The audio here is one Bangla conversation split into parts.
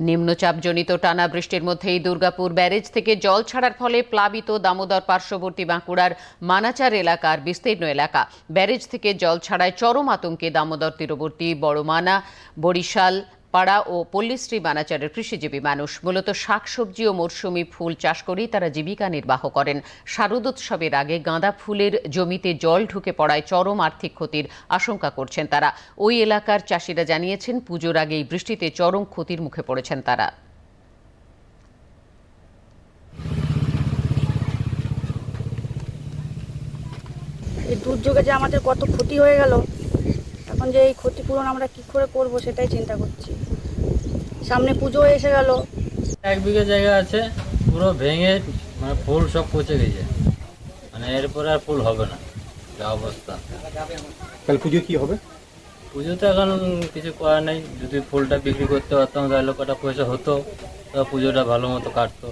নিম্নচাপজনিত টানা বৃষ্টির মধ্যেই দুর্গাপুর ব্যারেজ থেকে জল ছাড়ার ফলে প্লাবিত দামোদর পার্শ্ববর্তী বাঁকুড়ার মানাচার এলাকার বিস্তীর্ণ এলাকা। ব্যারেজ থেকে জল ছাড়ায় চরম আতঙ্কে দামোদর তীরবর্তী বড়মানা, বরিশাল পাড়া ও পল্লীশ্রী বানাচারের কৃষিজীবী মানুষ। মূলত শাকসবজি ও মরশুমি ফুল চাষ করেই তারা জীবিকা নির্বাহ করেন। শারদোৎসবের আগে গাঁদা ফুলের জমিতে জল ঢুকে পড়ায় চরম আর্থিক ক্ষতির আশঙ্কা করছেন তারা। ওই এলাকার চাষিরা জানিয়েছেন, পুজোর আগেই বৃষ্টিতে চরম ক্ষতির মুখে পড়েছেন তারা। এই দুর্যোগে যে আমাদের কত ক্ষতি হয়ে গেল এখন যে এই ক্ষতিপূরণ আমরা কি করে করব সেটাই চিন্তা করছি। সামনে পুজো এসে গেল। এক বিঘা জায়গা আছে পুরো ভেঙে মানে ফুল সব পচে গেছে। মানে এরপরে আর ফুল হবে না যা অবস্থা। কাল পুজো কি হবে? পুজো তো এখন কিছু করার নেই যদি ফুলটা বিক্রি করতে পারতাম তাহলে কটা পয়সা হতো তা পুজোটা ভালো মতো কাটতো।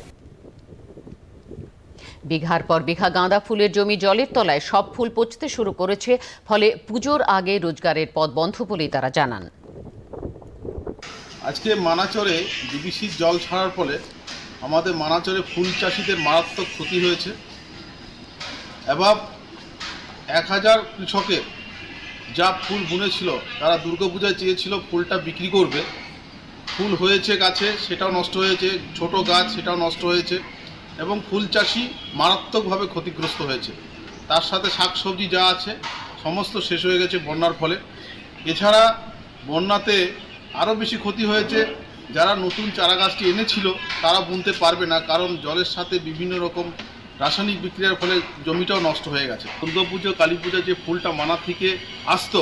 বিঘার পর বিঘা গাঁদা ফুলের জমি জলের তলায় সব ফুল পচতে শুরু করেছে, ফলে পুজোর আগে রোজগারের পথ বন্ধ বলেই তারা জানান। আজকে মানাচরে ডিবিসির জল ছাড়ার ফলে আমাদের মানাচরে ফুল চাষিদের মারাত্মক ক্ষতি হয়েছে। এবং এক হাজার কৃষকের যা ফুল বুনেছিল, তারা দুর্গাপূজায় চেয়েছিল ফুলটা বিক্রি করবে। ফুল হয়েছে গাছে, সেটাও নষ্ট হয়েছে, ছোট গাছ, সেটাও নষ্ট হয়েছে। এবং ফুল চাষি মারাত্মকভাবে ক্ষতিগ্রস্ত হয়েছে। তার সাথে শাকসবজি যা আছে, সমস্ত শেষ হয়ে গেছে বন্যার ফলে। এছাড়া বন্যাতে আরও বেশি ক্ষতি হয়েছে। যারা নতুন চারা গাছটি এনেছিল, তারা বুনতে পারবে না, কারণ জলের সাথে বিভিন্ন রকম রাসায়নিক বিক্রিয়ার ফলে জমিটাও নষ্ট হয়ে গেছে। দুর্গাপুজো কালী পুজো যে ফুলটা মানা থেকে আসতো,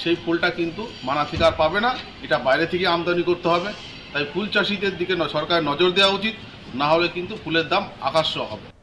সেই ফুলটা কিন্তু মানা থেকে আর পাবে না। এটা বাইরে থেকে আমদানি করতে হবে। তাই ফুল চাষিদের দিকে সরকারের নজর দেওয়া উচিত। না হলে কিন্তু ফুলের দাম আকাশ হবে।